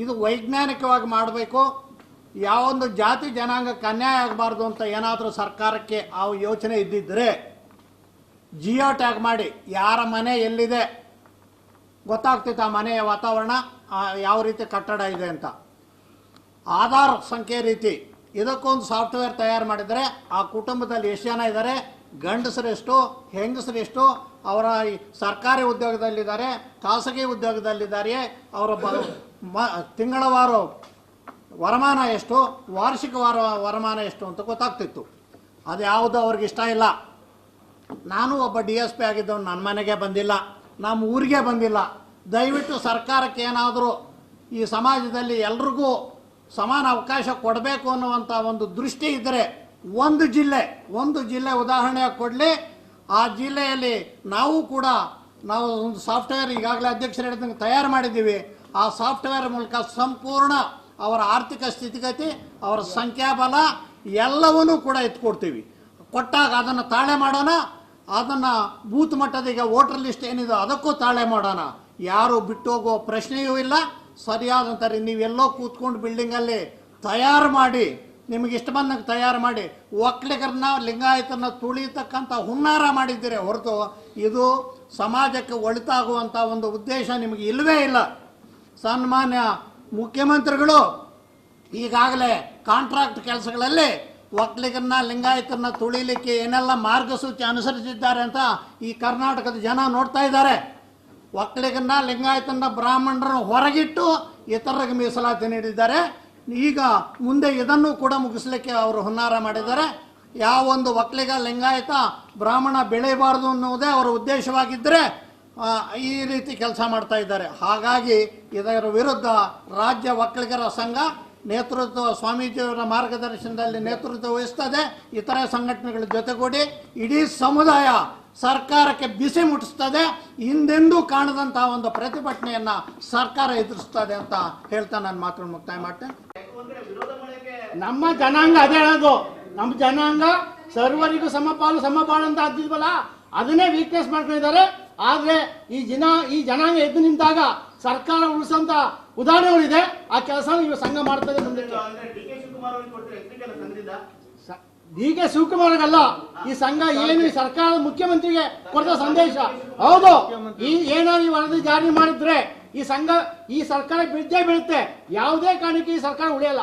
ಇದು ವೈಜ್ಞಾನಿಕವಾಗಿ ಮಾಡಬೇಕು. ಯಾವೊಂದು ಜಾತಿ ಜನಾಂಗಕ್ಕೆ ಅನ್ಯಾಯ ಆಗಬಾರ್ದು ಅಂತ ಏನಾದರೂ ಸರ್ಕಾರಕ್ಕೆ ಆ ಯೋಚನೆ ಇದ್ದಿದ್ದರೆ ಜಿಯೋ ಟ್ಯಾಗ್ ಮಾಡಿ, ಯಾರ ಮನೆ ಎಲ್ಲಿದೆ, ಗೊತ್ತಾಗ್ತಿತ್ತು ಆ ಮನೆಯ ವಾತಾವರಣ ಯಾವ ರೀತಿ ಕಟ್ಟಡ ಇದೆ ಅಂತ. ಆಧಾರ್ ಸಂಖ್ಯೆ ರೀತಿ, ಇದಕ್ಕೊಂದು ಸಾಫ್ಟ್ವೇರ್ ತಯಾರು ಮಾಡಿದರೆ ಆ ಕುಟುಂಬದಲ್ಲಿ ಎಷ್ಟು ಜನ ಇದ್ದಾರೆ ಗಂಡಸರೆಷ್ಟು ಹೆಂಗಸರೆಷ್ಟು ಅವರ ಸರ್ಕಾರಿ ಉದ್ಯೋಗದಲ್ಲಿದ್ದಾರೆ, ಖಾಸಗಿ ಉದ್ಯೋಗದಲ್ಲಿದ್ದಾರೆ ಅವರ ತಿಂಗಳವಾರು ವರಮಾನ ಎಷ್ಟು? ವಾರ್ಷಿಕ ವಾರ, ವರಮಾನ ಎಷ್ಟು ಅಂತ ಗೊತ್ತಾಗ್ತಿತ್ತು. ಅದು ಯಾವುದು ಅವ್ರಿಗೆ ಇಷ್ಟ ಇಲ್ಲ. ನಾನು ಒಬ್ಬ ಡಿ ಎಸ್ ಪಿ ಆಗಿದ್ದವನು ನನ್ನ ಮನೆಗೆ ಬಂದಿಲ್ಲ. ನಮ್ಮ ಊರಿಗೆ ಬಂದಿಲ್ಲ. ದಯವಿಟ್ಟು ಸರ್ಕಾರಕ್ಕೆ ಏನಾದರೂ ಈ ಸಮಾಜದಲ್ಲಿ ಎಲ್ರಿಗೂ ಸಮಾನ ಅವಕಾಶ ಕೊಡಬೇಕು ಅನ್ನುವಂಥ ಒಂದು ದೃಷ್ಟಿ ಇದ್ದರೆ ಒಂದು ಜಿಲ್ಲೆ ಒಂದು ಜಿಲ್ಲೆ ಉದಾಹರಣೆ ಕೊಡಲಿ. ಆ ಜಿಲ್ಲೆಯಲ್ಲಿ ನಾವು ಕೂಡ ನಾವು ಒಂದು ಸಾಫ್ಟ್ವೇರ್ ಈಗಾಗಲೇ ಅಧ್ಯಕ್ಷರು ಹೇಳಿದಂಗೆ ತಯಾರು ಮಾಡಿದ್ದೀವಿ. ಆ ಸಾಫ್ಟ್ವೇರ್ ಮೂಲಕ ಸಂಪೂರ್ಣ ಅವರ ಆರ್ಥಿಕ ಸ್ಥಿತಿಗತಿ, ಅವರ ಸಂಖ್ಯಾಬಲ ಎಲ್ಲವನ್ನೂ ಕೂಡ ಎತ್ಕೊಡ್ತೀವಿ. ಕೊಟ್ಟಾಗ ಅದನ್ನು ತಾಳೆ ಮಾಡೋಣ, ಅದನ್ನು ಬೂತ್ ಮಟ್ಟದ ಈಗ ವೋಟರ್ ಲಿಸ್ಟ್ ಏನಿದೆ ಅದಕ್ಕೂ ತಾಳೆ ಮಾಡೋಣ. ಯಾರು ಬಿಟ್ಟು ಹೋಗೋ ಪ್ರಶ್ನೆಯೂ ಇಲ್ಲ. ಸರಿಯಾದಂತಾರೆ ನೀವೆಲ್ಲೋ ಕೂತ್ಕೊಂಡು ಬಿಲ್ಡಿಂಗಲ್ಲಿ ತಯಾರು ಮಾಡಿ, ನಿಮಗೆ ಇಷ್ಟ ಬಂದಂಗೆ ತಯಾರು ಮಾಡಿ, ಒಕ್ಕಲಿಗರನ್ನ ಲಿಂಗಾಯತನ ತುಳಿತಕ್ಕಂಥ ಹುನ್ನಾರ ಮಾಡಿದ್ದೀರಿ ಹೊರತು ಇದು ಸಮಾಜಕ್ಕೆ ಒಳಿತಾಗುವಂಥ ಒಂದು ಉದ್ದೇಶ ನಿಮಗೆ ಇಲ್ಲವೇ ಇಲ್ಲ. ಸನ್ಮಾನ್ಯ ಮುಖ್ಯಮಂತ್ರಿಗಳು ಈಗಾಗಲೇ ಕಾಂಟ್ರಾಕ್ಟ್ ಕೆಲಸಗಳಲ್ಲಿ ಒಕ್ಕಲಿಗರನ್ನ ಲಿಂಗಾಯತರನ್ನ ತುಳಿಲಿಕ್ಕೆ ಏನೆಲ್ಲ ಮಾರ್ಗಸೂಚಿ ಅನುಸರಿಸಿದ್ದಾರೆ ಅಂತ ಈ ಕರ್ನಾಟಕದ ಜನ ನೋಡ್ತಾ ಇದ್ದಾರೆ. ಒಕ್ಕಲಿಗರನ್ನ ಲಿಂಗಾಯತನ ಬ್ರಾಹ್ಮಣರನ್ನು ಹೊರಗಿಟ್ಟು ಇತರರಿಗೆ ಮೀಸಲಾತಿ ನೀಡಿದ್ದಾರೆ. ಈಗ ಮುಂದೆ ಇದನ್ನು ಕೂಡ ಮುಗಿಸ್ಲಿಕ್ಕೆ ಅವರು ಹುನ್ನಾರ ಮಾಡಿದ್ದಾರೆ. ಯಾವ ಒಂದು ಒಕ್ಕಲಿಗ, ಲಿಂಗಾಯತ, ಬ್ರಾಹ್ಮಣ ಬೆಳೆಯಬಾರದು ಅನ್ನುವುದೇ ಅವರ ಉದ್ದೇಶವಾಗಿದ್ದರೆ ಈ ರೀತಿ ಕೆಲಸ ಮಾಡ್ತಾ ಇದ್ದಾರೆ. ಹಾಗಾಗಿ ಇದರ ವಿರುದ್ಧ ರಾಜ್ಯ ಒಕ್ಕಲಿಗರ ಸಂಘ ನೇತೃತ್ವ ಸ್ವಾಮೀಜಿಯವರ ಮಾರ್ಗದರ್ಶನದಲ್ಲಿ ನೇತೃತ್ವ ವಹಿಸ್ತದೆ. ಇತರೆ ಸಂಘಟನೆಗಳ ಜೊತೆಗೂಡಿ ಇಡೀ ಸಮುದಾಯ ಸರ್ಕಾರಕ್ಕೆ ಬಿಸಿ ಮುಟ್ಟಿಸ್ತದೆ. ಹಿಂದೆಂದೂ ಕಾಣದಂತಹ ಒಂದು ಪ್ರತಿಭಟನೆಯನ್ನ ಸರ್ಕಾರ ಎದುರಿಸ್ತದೆ ಅಂತ ಹೇಳ್ತಾ ನಾನು ಮಾತ್ರ ಮುಕ್ತಾಯ ಮಾಡ್ತೇನೆ. ನಮ್ಮ ಜನಾಂಗ ಅದೇ ಹೇಳೋದು ನಮ್ಮ ಜನಾಂಗ ಸರ್ವರಿಗೂ ಸಮಪಾಲು ಸಮಪಾಲು ಅಂತ ಆಗ್ತಿದ್ವಲ್ಲ? ಅದನ್ನೇ ವೀಕ್ನೆಸ್ ಮಾಡ್ಕೊಂಡಿದ್ದಾರೆ. ಆದ್ರೆ ಈ ಜನ ಈ ಜನಾಂಗ ಎದ್ದು ನಿಂತಾಗ ಸರ್ಕಾರ ಉಳಿಸಂತ ಉದಾಹರಣೆಗಳಿದೆ. ಆ ಕೆಲಸ ಇವ ಸಂಘ ಮಾಡ್ತದೆ ಡಿ ಕೆ ಶಿವಕುಮಾರ್ಗಲ್ಲ ಈ ಸಂಘ ಏನು ಈ ಸರ್ಕಾರದ ಮುಖ್ಯಮಂತ್ರಿಗೆ ಕೊಡ್ತ ಸಂದೇಶ. ಹೌದು. ಈ ಏನಾದ್ರು ಈ ವರದಿ ಜಾರಿ ಮಾಡಿದ್ರೆ ಈ ಸಂಘ ಈ ಸರ್ಕಾರ ಬಿದ್ದೇ ಬೀಳುತ್ತೆ. ಯಾವುದೇ ಕಾರಣಕ್ಕೆ ಈ ಸರ್ಕಾರ ಉಳಿಯಲ್ಲ.